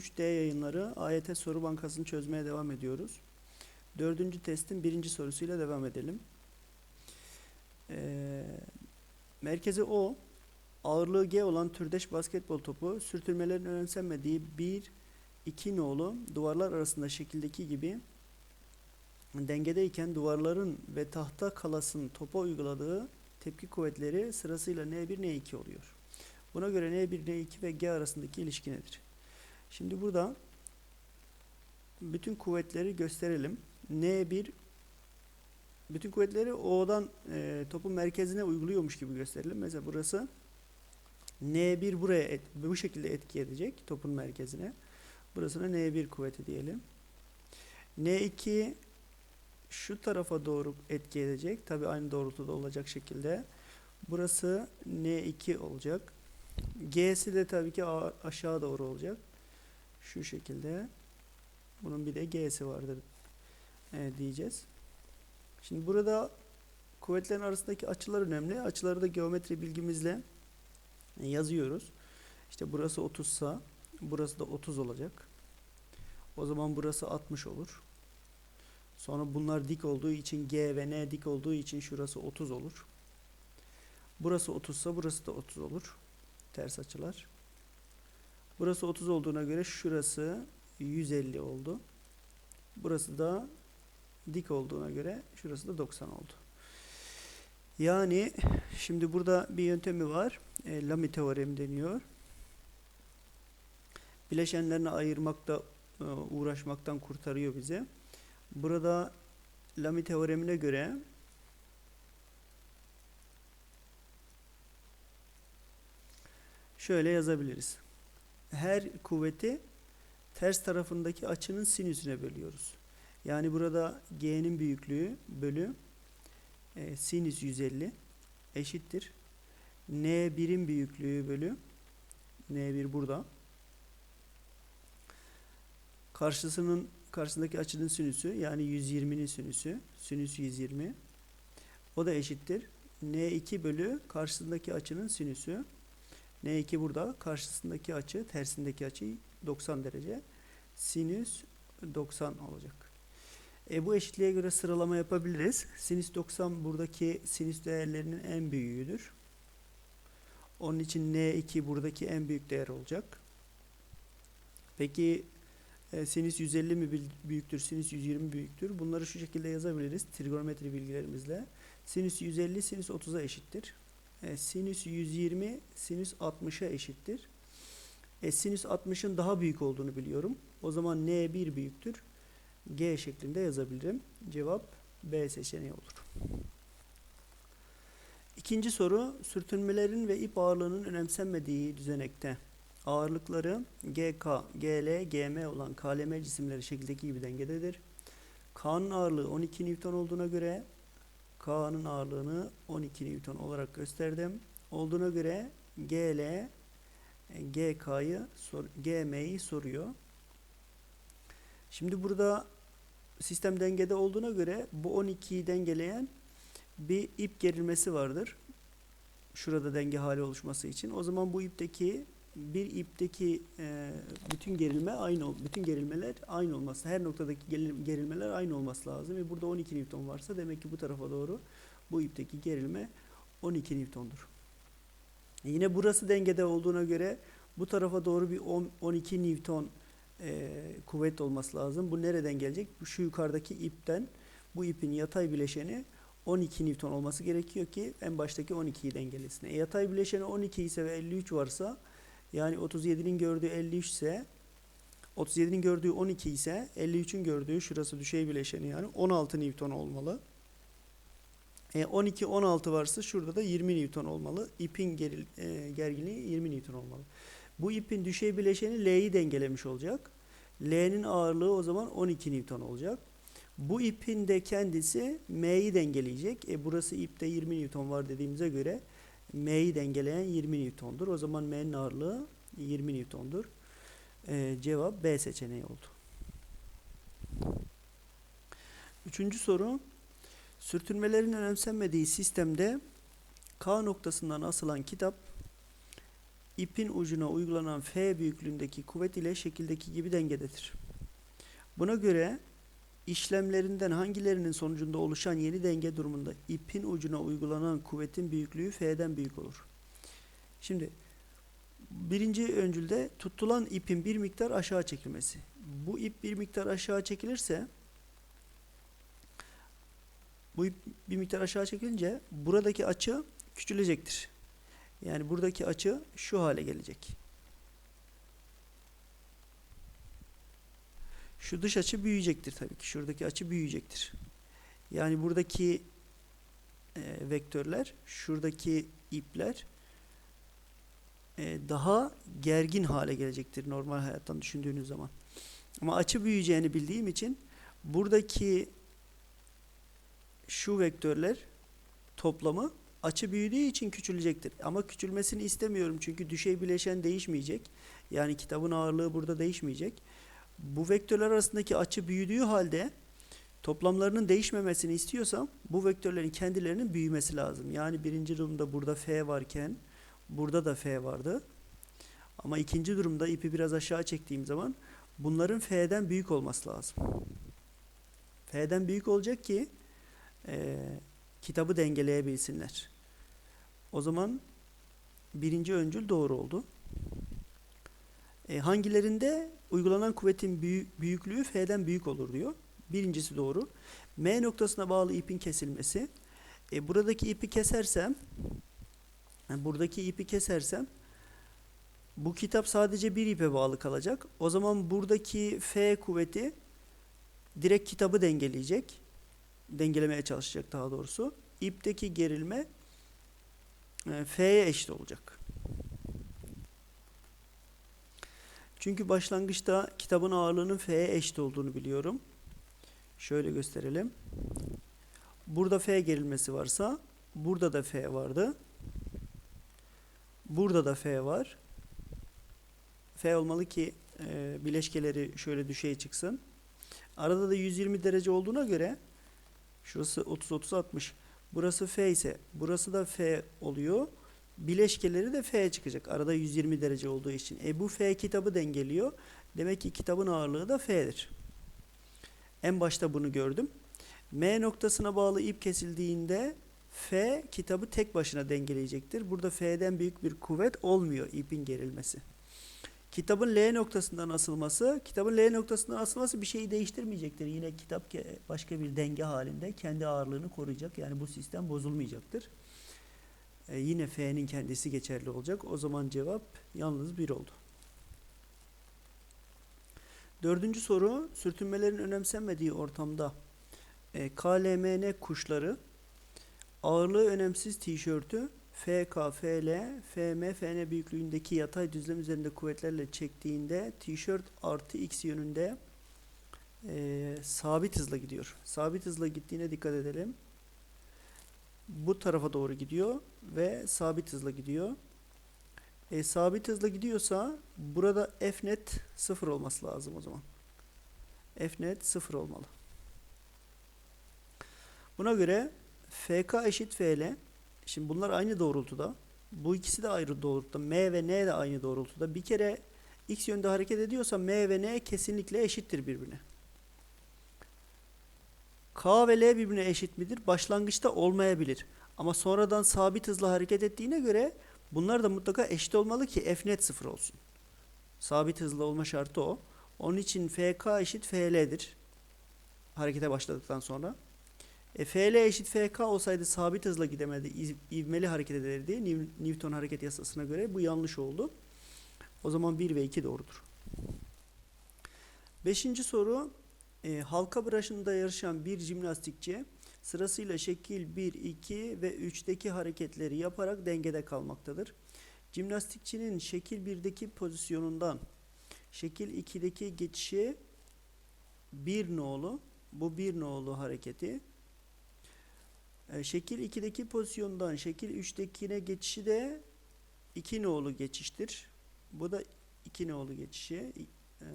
3D yayınları AYT soru bankasını çözmeye devam ediyoruz. Dördüncü testin birinci sorusuyla devam edelim. Ee, merkezi O, ağırlığı G olan türdeş basketbol topu sürtünmelerin önemsenmediği bir iki nolu duvarlar arasında şekildeki gibi dengedeyken duvarların ve tahta kalasın topa uyguladığı tepki kuvvetleri sırasıyla N1, N2 oluyor. Buna göre N1, N2 ve G arasındaki ilişki nedir? Şimdi burada bütün kuvvetleri gösterelim. N1 bütün kuvvetleri O'dan e, topun merkezine uyguluyormuş gibi gösterelim. Mesela burası N1 buraya et, bu şekilde etki edecek topun merkezine. Burasına N1 kuvveti diyelim. N2 şu tarafa doğru etki edecek. Tabi aynı doğrultuda olacak şekilde. Burası N2 olacak. G'si de tabii ki aşağı doğru olacak. Şu şekilde. Bunun bir de G'si vardır e, diyeceğiz. Şimdi burada kuvvetlerin arasındaki açılar önemli. Açıları da geometri bilgimizle e, yazıyoruz. İşte burası 30 sa burası da 30 olacak. O zaman burası 60 olur. Sonra bunlar dik olduğu için G ve N dik olduğu için şurası 30 olur. Burası 30 sa burası da 30 olur. Ters açılar. Burası 30 olduğuna göre şurası 150 oldu. Burası da dik olduğuna göre şurası da 90 oldu. Yani şimdi burada bir yöntemi var. E, Lamy teoremi deniyor. Bileşenlerini ayırmakta e, uğraşmaktan kurtarıyor bizi. Burada Lamy teoremine göre şöyle yazabiliriz. Her kuvveti ters tarafındaki açının sinüsüne bölüyoruz. Yani burada G'nin büyüklüğü bölü e, sinüs 150 eşittir. N1'in büyüklüğü bölü N1 burada. Karşısının karşısındaki açının sinüsü yani 120'nin sinüsü. Sinüs 120. O da eşittir. N2 bölü karşısındaki açının sinüsü. N2 burada. Karşısındaki açı, tersindeki açı 90 derece. Sinüs 90 olacak. E, bu eşitliğe göre sıralama yapabiliriz. Sinüs 90 buradaki sinüs değerlerinin en büyüğüdür. Onun için N2 buradaki en büyük değer olacak. Peki e, sinüs 150 mi büyüktür, sinüs 120 büyüktür? Bunları şu şekilde yazabiliriz trigonometri bilgilerimizle. Sinüs 150 sinüs 30'a eşittir. E, sinüs 120 sinüs 60'a eşittir. E, sinüs 60'ın daha büyük olduğunu biliyorum. O zaman N1 büyüktür. G şeklinde yazabilirim. Cevap B seçeneği olur. İkinci soru sürtünmelerin ve ip ağırlığının önemsenmediği düzenekte ağırlıkları GK, GL, GM olan KLM cisimleri şekildeki gibi dengededir. K'nın ağırlığı 12 Newton olduğuna göre K'nın ağırlığını 12 Newton olarak gösterdim. Olduğuna göre GL GK'yı GM'yi soruyor. Şimdi burada sistem dengede olduğuna göre bu 12'yi dengeleyen bir ip gerilmesi vardır. Şurada denge hali oluşması için. O zaman bu ipteki bir ipteki e, bütün gerilme aynı bütün gerilmeler aynı olması. Her noktadaki geril- gerilmeler aynı olması lazım. Ve burada 12 Newton varsa demek ki bu tarafa doğru bu ipteki gerilme 12 Newton'dur. Yine burası dengede olduğuna göre bu tarafa doğru bir 10 12 Newton e, kuvvet olması lazım. Bu nereden gelecek? Şu yukarıdaki ipten bu ipin yatay bileşeni 12 Newton olması gerekiyor ki en baştaki 12'yi dengelesin. E, yatay bileşeni 12 ise ve 53 varsa yani 37'nin gördüğü 53 ise 37'nin gördüğü 12 ise 53'ün gördüğü şurası düşey bileşeni yani 16 Newton olmalı. E, 12 16 varsa şurada da 20 Newton olmalı. İpin geril, e, gerginliği 20 Newton olmalı. Bu ipin düşey bileşeni L'yi dengelemiş olacak. L'nin ağırlığı o zaman 12 Newton olacak. Bu ipin de kendisi M'yi dengeleyecek. E burası ipte 20 Newton var dediğimize göre M'yi dengeleyen 20 Newton'dur. O zaman M'nin ağırlığı 20 Newton'dur. E, cevap B seçeneği oldu. Üçüncü soru. Sürtünmelerin önemsenmediği sistemde K noktasından asılan kitap ipin ucuna uygulanan F büyüklüğündeki kuvvet ile şekildeki gibi dengededir. Buna göre işlemlerinden hangilerinin sonucunda oluşan yeni denge durumunda ipin ucuna uygulanan kuvvetin büyüklüğü F'den büyük olur. Şimdi birinci öncülde tutulan ipin bir miktar aşağı çekilmesi. Bu ip bir miktar aşağı çekilirse bu ip bir miktar aşağı çekilince buradaki açı küçülecektir. Yani buradaki açı şu hale gelecek. Şu dış açı büyüyecektir tabii ki. Şuradaki açı büyüyecektir. Yani buradaki e, vektörler, şuradaki ipler e, daha gergin hale gelecektir normal hayattan düşündüğünüz zaman. Ama açı büyüyeceğini bildiğim için buradaki şu vektörler toplamı açı büyüdüğü için küçülecektir. Ama küçülmesini istemiyorum çünkü düşey bileşen değişmeyecek. Yani kitabın ağırlığı burada değişmeyecek. Bu vektörler arasındaki açı büyüdüğü halde toplamlarının değişmemesini istiyorsam bu vektörlerin kendilerinin büyümesi lazım. Yani birinci durumda burada F varken burada da F vardı. Ama ikinci durumda ipi biraz aşağı çektiğim zaman bunların F'den büyük olması lazım. F'den büyük olacak ki e, kitabı dengeleyebilsinler. O zaman birinci öncül doğru oldu. E, hangilerinde uygulanan kuvvetin büyü- büyüklüğü F'den büyük olur diyor. Birincisi doğru. M noktasına bağlı ipin kesilmesi. E, buradaki ipi kesersem yani buradaki ipi kesersem bu kitap sadece bir ipe bağlı kalacak. O zaman buradaki F kuvveti direkt kitabı dengeleyecek. Dengelemeye çalışacak daha doğrusu. İpteki gerilme e, F'ye eşit olacak. Çünkü başlangıçta kitabın ağırlığının F'ye eşit olduğunu biliyorum. Şöyle gösterelim. Burada F gerilmesi varsa burada da F vardı. Burada da F var. F olmalı ki e, bileşkeleri şöyle düşey çıksın. Arada da 120 derece olduğuna göre şurası 30 30 60. Burası F ise burası da F oluyor. Bileşkeleri de F çıkacak. Arada 120 derece olduğu için. E bu F kitabı dengeliyor. Demek ki kitabın ağırlığı da F'dir. En başta bunu gördüm. M noktasına bağlı ip kesildiğinde F kitabı tek başına dengeleyecektir. Burada F'den büyük bir kuvvet olmuyor ipin gerilmesi. Kitabın L noktasından asılması, kitabın L noktasından asılması bir şeyi değiştirmeyecektir. Yine kitap başka bir denge halinde kendi ağırlığını koruyacak. Yani bu sistem bozulmayacaktır. E, yine F'nin kendisi geçerli olacak. O zaman cevap yalnız 1 oldu. Dördüncü soru, sürtünmelerin önemsenmediği ortamda e, KLMN kuşları ağırlığı önemsiz tişörtü FK, FL, FM, FN büyüklüğündeki yatay düzlem üzerinde kuvvetlerle çektiğinde tişört artı x yönünde e, sabit hızla gidiyor. Sabit hızla gittiğine dikkat edelim. Bu tarafa doğru gidiyor ve sabit hızla gidiyor. E, sabit hızla gidiyorsa burada F net sıfır olması lazım o zaman. F net sıfır olmalı. Buna göre FK eşit FL. Şimdi bunlar aynı doğrultuda. Bu ikisi de ayrı doğrultuda. M ve N de aynı doğrultuda. Bir kere X yönde hareket ediyorsa M ve N kesinlikle eşittir birbirine. K ve L birbirine eşit midir? Başlangıçta olmayabilir. Ama sonradan sabit hızla hareket ettiğine göre bunlar da mutlaka eşit olmalı ki F net sıfır olsun. Sabit hızlı olma şartı o. Onun için FK eşit FL'dir. Harekete başladıktan sonra. E, FL eşit FK olsaydı sabit hızla gidemedi, ivmeli hareket ederdi. New- Newton hareket yasasına göre bu yanlış oldu. O zaman 1 ve 2 doğrudur. Beşinci soru. E, halka branşında yarışan bir jimnastikçi sırasıyla şekil 1, 2 ve 3'teki hareketleri yaparak dengede kalmaktadır. Jimnastikçinin şekil 1'deki pozisyonundan şekil 2'deki geçişi 1 nolu, bu 1 nolu hareketi e, şekil 2'deki pozisyondan şekil 3'tekine geçişi de 2 nolu geçiştir. Bu da 2 nolu geçişi. E,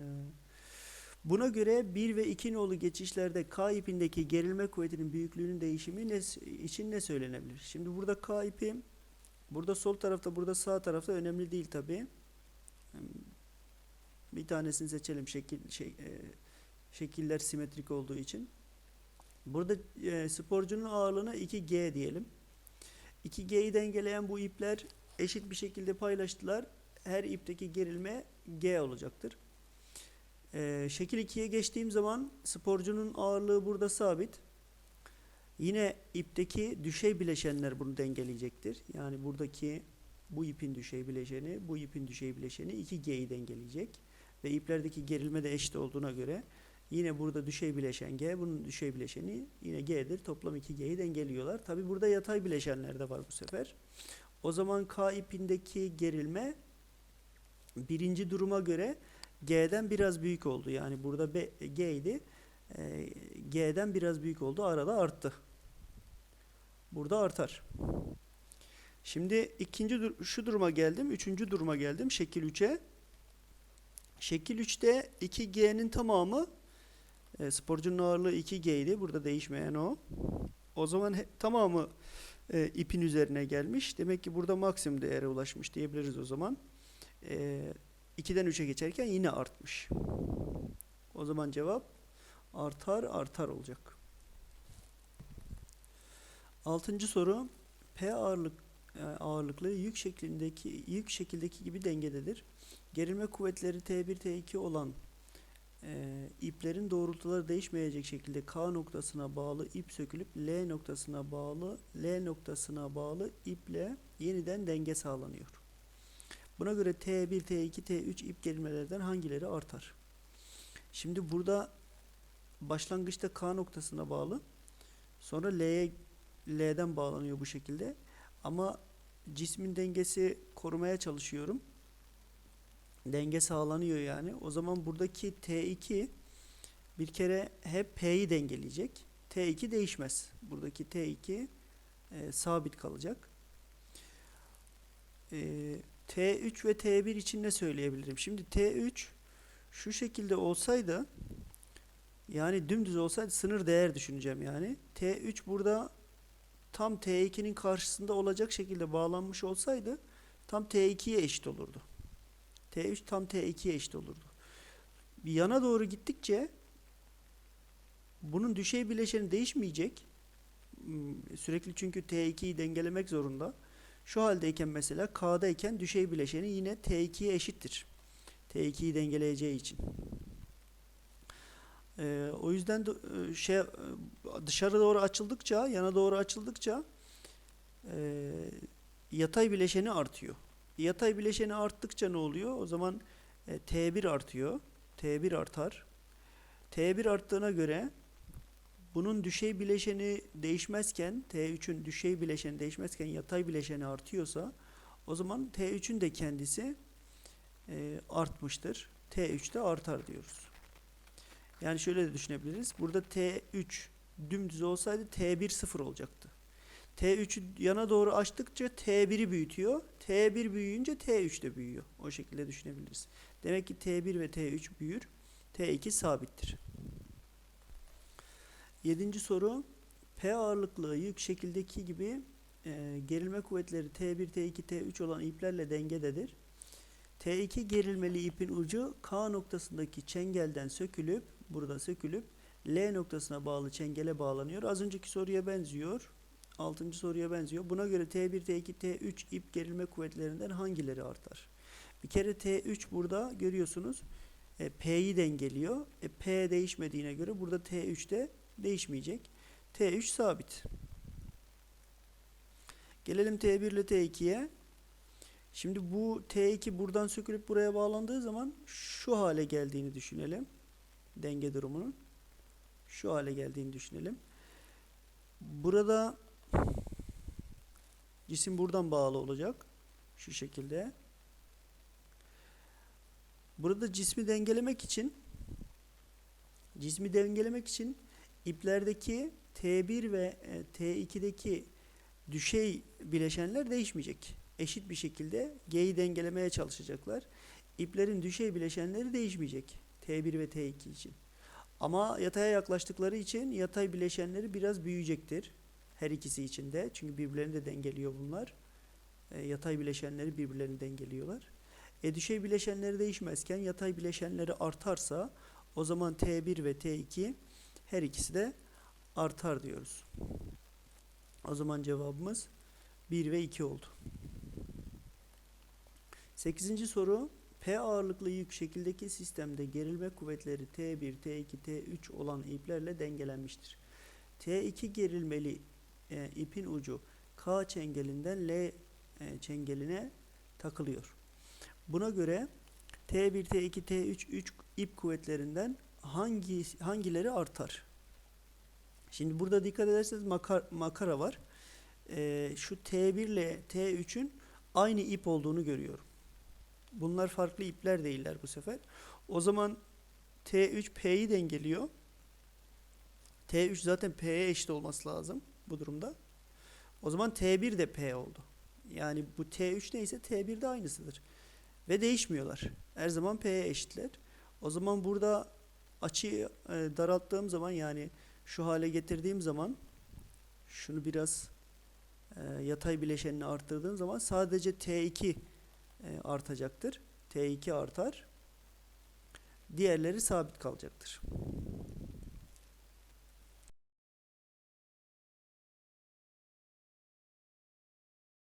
Buna göre 1 ve 2 nolu geçişlerde K ipindeki gerilme kuvvetinin büyüklüğünün değişimi ne, için ne söylenebilir? Şimdi burada K ipi Burada sol tarafta, burada sağ tarafta önemli değil tabi. Bir tanesini seçelim şekil şey, e, şekiller simetrik olduğu için. Burada e, sporcunun ağırlığına 2G diyelim. 2G'yi dengeleyen bu ipler eşit bir şekilde paylaştılar. Her ipteki gerilme G olacaktır. E, şekil 2'ye geçtiğim zaman sporcunun ağırlığı burada sabit. Yine ipteki düşey bileşenler bunu dengeleyecektir. Yani buradaki bu ipin düşey bileşeni, bu ipin düşey bileşeni 2G'yi dengeleyecek. Ve iplerdeki gerilme de eşit olduğuna göre yine burada düşey bileşen G, bunun düşey bileşeni yine G'dir. Toplam 2G'yi dengeliyorlar. Tabi burada yatay bileşenler de var bu sefer. O zaman K ipindeki gerilme birinci duruma göre G'den biraz büyük oldu. Yani burada B, G idi. E, G'den biraz büyük oldu. Arada arttı. Burada artar. Şimdi ikinci dur şu duruma geldim. Üçüncü duruma geldim. Şekil 3'e. Şekil 3'te 2G'nin tamamı e, sporcunun ağırlığı 2G idi. Burada değişmeyen o. O zaman tamamı e, ipin üzerine gelmiş. Demek ki burada maksimum değere ulaşmış diyebiliriz o zaman. E, 2'den 3'e geçerken yine artmış. O zaman cevap artar artar olacak. Altıncı soru P ağırlık e, ağırlıklı yük şeklindeki yük şekildeki gibi dengededir. Gerilme kuvvetleri T1 T2 olan e, iplerin doğrultuları değişmeyecek şekilde K noktasına bağlı ip sökülüp L noktasına bağlı L noktasına bağlı iple yeniden denge sağlanıyor. Buna göre T1, T2, T3 ip gerilmelerden hangileri artar? Şimdi burada başlangıçta K noktasına bağlı. Sonra L'ye L'den bağlanıyor bu şekilde. Ama cismin dengesi korumaya çalışıyorum. Denge sağlanıyor yani. O zaman buradaki T2 bir kere hep P'yi dengeleyecek. T2 değişmez. Buradaki T2 e, sabit kalacak. E, T3 ve T1 için ne söyleyebilirim? Şimdi T3 şu şekilde olsaydı yani dümdüz olsaydı sınır değer düşüneceğim yani. T3 burada tam T2'nin karşısında olacak şekilde bağlanmış olsaydı tam T2'ye eşit olurdu. T3 tam T2'ye eşit olurdu. Bir yana doğru gittikçe bunun düşey bileşeni değişmeyecek. Hmm, Sürekli çünkü T2'yi dengelemek zorunda. Şu haldeyken mesela K'dayken düşey bileşeni yine T2'ye eşittir. T2'yi dengeleyeceği için. Ee, o yüzden de e, şey e, dışarı doğru açıldıkça, yana doğru açıldıkça e, yatay bileşeni artıyor. Yatay bileşeni arttıkça ne oluyor? O zaman e, T1 artıyor. T1 artar. T1 arttığına göre bunun düşey bileşeni değişmezken, T3'ün düşey bileşeni değişmezken yatay bileşeni artıyorsa o zaman T3'ün de kendisi e, artmıştır. T3 de artar diyoruz. Yani şöyle de düşünebiliriz. Burada T3 dümdüz olsaydı T1 sıfır olacaktı. T3'ü yana doğru açtıkça T1'i büyütüyor. T1 büyüyünce T3 de büyüyor. O şekilde düşünebiliriz. Demek ki T1 ve T3 büyür. T2 sabittir. Yedinci soru. P ağırlıklı yük şekildeki gibi e, gerilme kuvvetleri T1, T2, T3 olan iplerle dengededir. T2 gerilmeli ipin ucu K noktasındaki çengelden sökülüp burada sökülüp L noktasına bağlı çengele bağlanıyor. Az önceki soruya benziyor. Altıncı soruya benziyor. Buna göre T1, T2, T3 ip gerilme kuvvetlerinden hangileri artar? Bir kere T3 burada görüyorsunuz e, P'yi dengeliyor. E, P değişmediğine göre burada T3 de değişmeyecek. T3 sabit. Gelelim T1 ile T2'ye. Şimdi bu T2 buradan sökülüp buraya bağlandığı zaman şu hale geldiğini düşünelim. Denge durumunun. Şu hale geldiğini düşünelim. Burada cisim buradan bağlı olacak. Şu şekilde. Burada cismi dengelemek için cismi dengelemek için iplerdeki T1 ve e, T2'deki düşey bileşenler değişmeyecek. Eşit bir şekilde G'yi dengelemeye çalışacaklar. İplerin düşey bileşenleri değişmeyecek. T1 ve T2 için. Ama yataya yaklaştıkları için yatay bileşenleri biraz büyüyecektir. Her ikisi için de. Çünkü birbirlerini de dengeliyor bunlar. E, yatay bileşenleri birbirlerini dengeliyorlar. E, düşey bileşenleri değişmezken yatay bileşenleri artarsa o zaman T1 ve T2 her ikisi de artar diyoruz. O zaman cevabımız 1 ve 2 oldu. 8. soru P ağırlıklı yük şekildeki sistemde gerilme kuvvetleri T1, T2, T3 olan iplerle dengelenmiştir. T2 gerilmeli e, ipin ucu K çengelinden L e, çengeline takılıyor. Buna göre T1, T2, T3 3 ip kuvvetlerinden hangi hangileri artar? Şimdi burada dikkat ederseniz makar, makara var. E, şu T1 ile T3'ün aynı ip olduğunu görüyorum. Bunlar farklı ipler değiller bu sefer. O zaman T3 P'yi dengeliyor. T3 zaten P'ye eşit olması lazım bu durumda. O zaman T1 de P oldu. Yani bu T3 neyse T1 de aynısıdır. Ve değişmiyorlar. Her zaman P'ye eşitler. O zaman burada açıyı e, daralttığım zaman yani şu hale getirdiğim zaman şunu biraz e, yatay bileşenini arttırdığım zaman sadece T2 e, artacaktır. T2 artar. Diğerleri sabit kalacaktır.